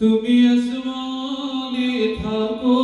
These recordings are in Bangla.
তুমি আসমানে থাকো।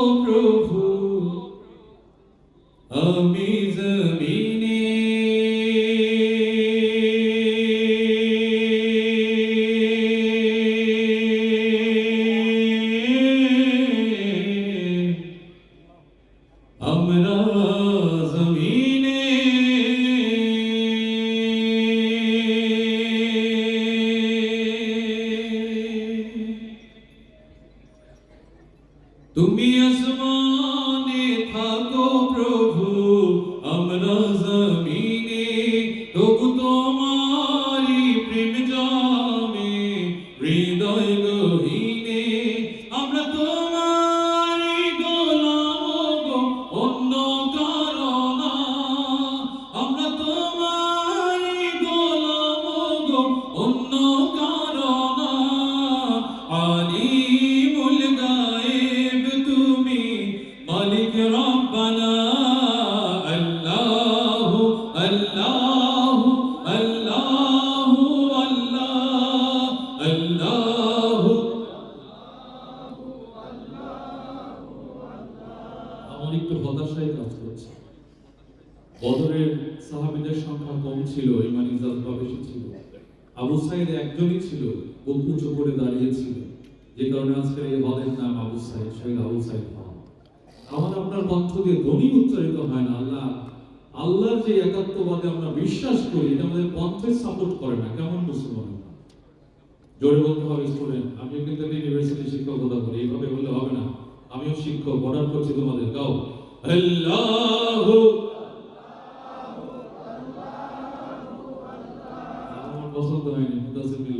সাহাবীদের সংখ্যা কম ছিল ইমান ইজাজবা বেশি ছিল। আবু সাইদ একজনই ছিল, বুক উঁচু করে দাঁড়িয়েছিল যে কারণে আজকের এই হলের নাম আবু সাইদ, শহীদ আবু সাইদ আমার আপনার কণ্ঠ দিয়ে ধ্বনি উচ্চারিত হয় না, আল্লাহ। আল্লাহর যে একাত্মবাদে আমরা বিশ্বাস করি, এটা আমাদের কণ্ঠে সাপোর্ট করে না, কেমন মুসলমান? জোরে বলতে হবে স্টুডেন্ট আমিও কিন্তু ইউনিভার্সিটি শিক্ষকতা করি এইভাবে বললে হবে না। আমিও শিক্ষক অর্ডার করছি তোমাদের, গাও। আল্লাহু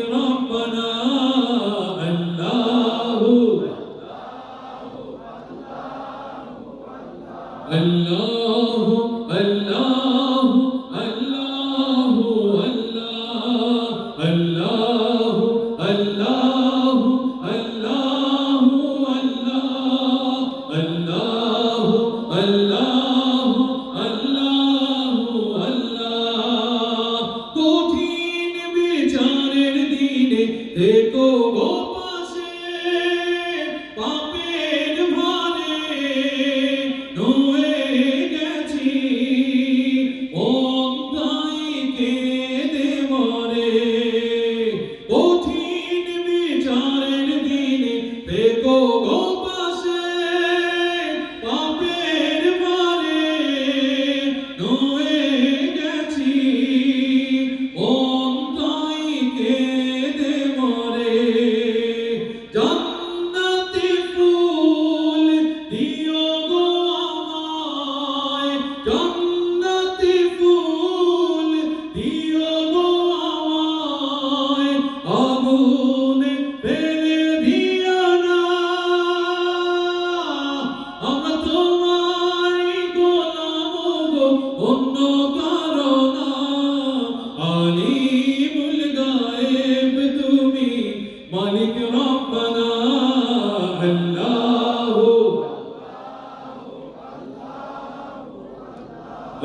মালিক অন্য কারণা আলিমুল গায়েব তুমি, মালিক রব্বানা, আল্লাহু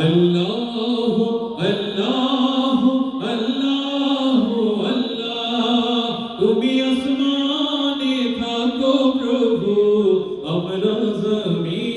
আল্লাহু আল্লাহু আল্লাহু, আল্লাহ। তুমি আসমানে থাকো প্রভু, আমরা জমিনে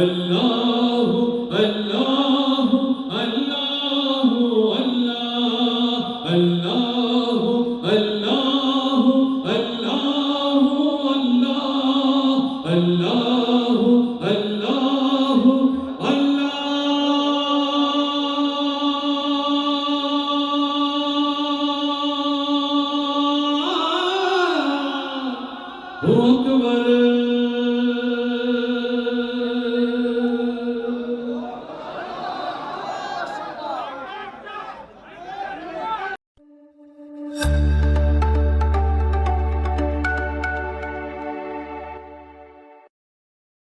আল্লাহ আল্লাহু আল্লাহু আল্লাহু আল্লাহ আল্লাহু আল্লাহু আল্লাহু আল্লাহ আল্লাহু আল্লাহু আল্লাহ আকবার